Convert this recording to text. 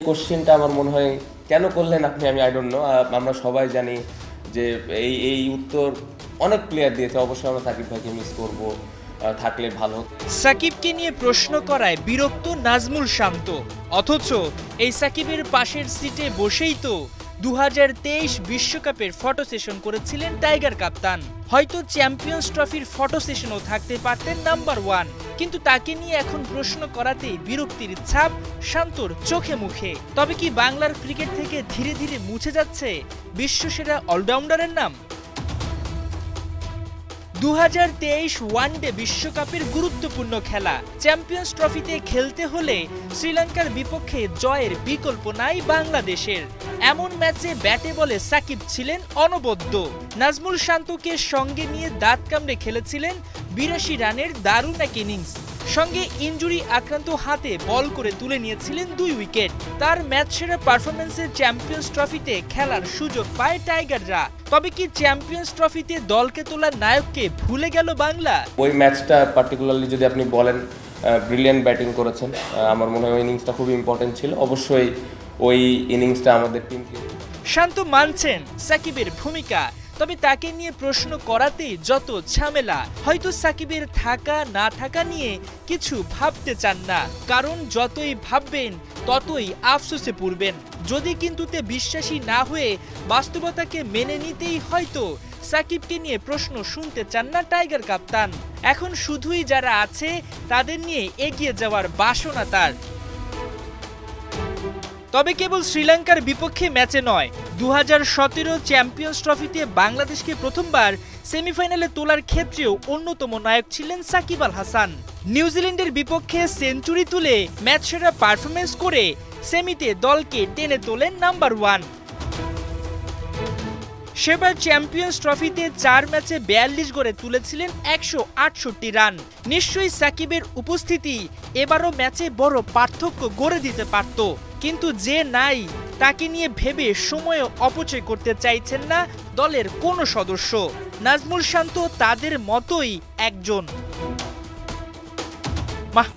কোশ্চেনটা আমার মনে হয়, কেন করলেন আপনি? আমি আই ডোন্ট নো আমরা সবাই জানি যে এই এই উত্তর অনেক প্লেয়ার দিয়েছে। অবশ্যই আমরা সাকিব ভাইকে মিস করব। থাকলে ভালো সাকিবকে নিয়ে প্রশ্ন করায় বিরক্ত নাজমুল শান্ত। অথচ এই সাকিবের পাশের সিটে বসেই তো দু বিশ্বকাপের ফটো সেশন করেছিলেন টাইগার কাপ্তান। হয়তো চ্যাম্পিয়ন্স ট্রফির ফটো সেশনও থাকতে পারতেন নাম্বার ওয়ান। কিন্তু তাকে নিয়ে এখন প্রশ্ন করাতেই বিরক্তির ছাপ শান্তর চোখে মুখে। তবে কি বাংলার ক্রিকেট থেকে ধীরে ধীরে মুছে যাচ্ছে বিশ্বসেরা অলরাউন্ডারের নাম? দু হাজার তেইশ ওয়ানডে বিশ্বকাপের গুরুত্বপূর্ণ খেলা। চ্যাম্পিয়ন্স ট্রফিতে খেলতে হলে শ্রীলঙ্কার বিপক্ষে জয়ের বিকল্প নাই বাংলাদেশের। এমন ম্যাচে ব্যাটে বলে সাকিব ছিলেন অনবদ্য। নাজমুল শান্তকে সঙ্গে নিয়ে দাঁত কামড়ে খেলেছিলেন বিরাশি রানের দারুণ এক ইনিংস। সঙ্গে ইনজুরি আক্রান্ত হাতে বল করে তুলে নিয়েছিলেন দুই উইকেট। তার ম্যাচ সেরা পারফরমেন্সে চ্যাম্পিয়ন্স ট্রফিতে খেলার সুযোগ পায় টাইগাররা। তবে কি চ্যাম্পিয়ন্স ট্রফিতে দলকে তোলার নায়ককে ভুলে গেল বাংলা? ওই ম্যাচটা পার্টিকুলারলি যদি আপনি বলেন ব্রিলিয়ান্ট ব্যাটিং করেছেন। আমার মনে হয় ওই ইনিংসটা খুব ইম্পর্টেন্ট ছিল। অবশ্যই ওই ইনিংসটা আমাদের টিমকে শান্ত মানছেন সাকিবের ভূমিকা। তবে তাকে নিয়ে প্রশ্ন করাতেই যত ঝামেলা, হয়তো সাকিবের থাকা, না থাকা নিয়ে কিছু ভাবতে চান না। কারণ যতই ভাববেন, ততই আফসোসে পড়বেন। যদি কিন্তুতে বিশ্বাসী না হয়ে বাস্তবতাকে মেনে নিতেই হয়তো সাকিবকে নিয়ে প্রশ্ন শুনতে চান না টাইগার কাপ্তান। এখন শুধুই যারা আছে, তাদের নিয়ে এগিয়ে যাওয়ার বাসনা তার। তবে কেবল শ্রীলঙ্কার বিপক্ষে ম্যাচে নয়। দু সতেরো চ্যাম্পিয়ন্স ট্রফিতে বাংলাদেশকে প্রথমবার সেমিফাইনালে তোলার ক্ষেত্রেও অন্যতম নায়ক ছিলেন সাকিব আল হাসান। নিউজিল্যান্ডের বিপক্ষে সেঞ্চুরি তুলে ম্যাচ সেরা পারফরমেন্স করে সেমিতে দলকে টেনে তোলেন নাম্বার ওয়ান। সেবার চ্যাম্পিয়ন্স ট্রফিতে চার ম্যাচে বিয়াল্লিশ গড়ে তুলেছিলেন একশো আটষট্টি রান। নিশ্চয়ই সাকিবের উপস্থিতি এবারও ম্যাচে বড় পার্থক্য গড়ে দিতে পারত। কিন্তু যে নাই, তাকে নিয়ে ভেবে সময় অপচয় করতে চাইছেন না দলের কোনো সদস্য। নাজমুল শান্ত তাদের মতোই একজন। মাহ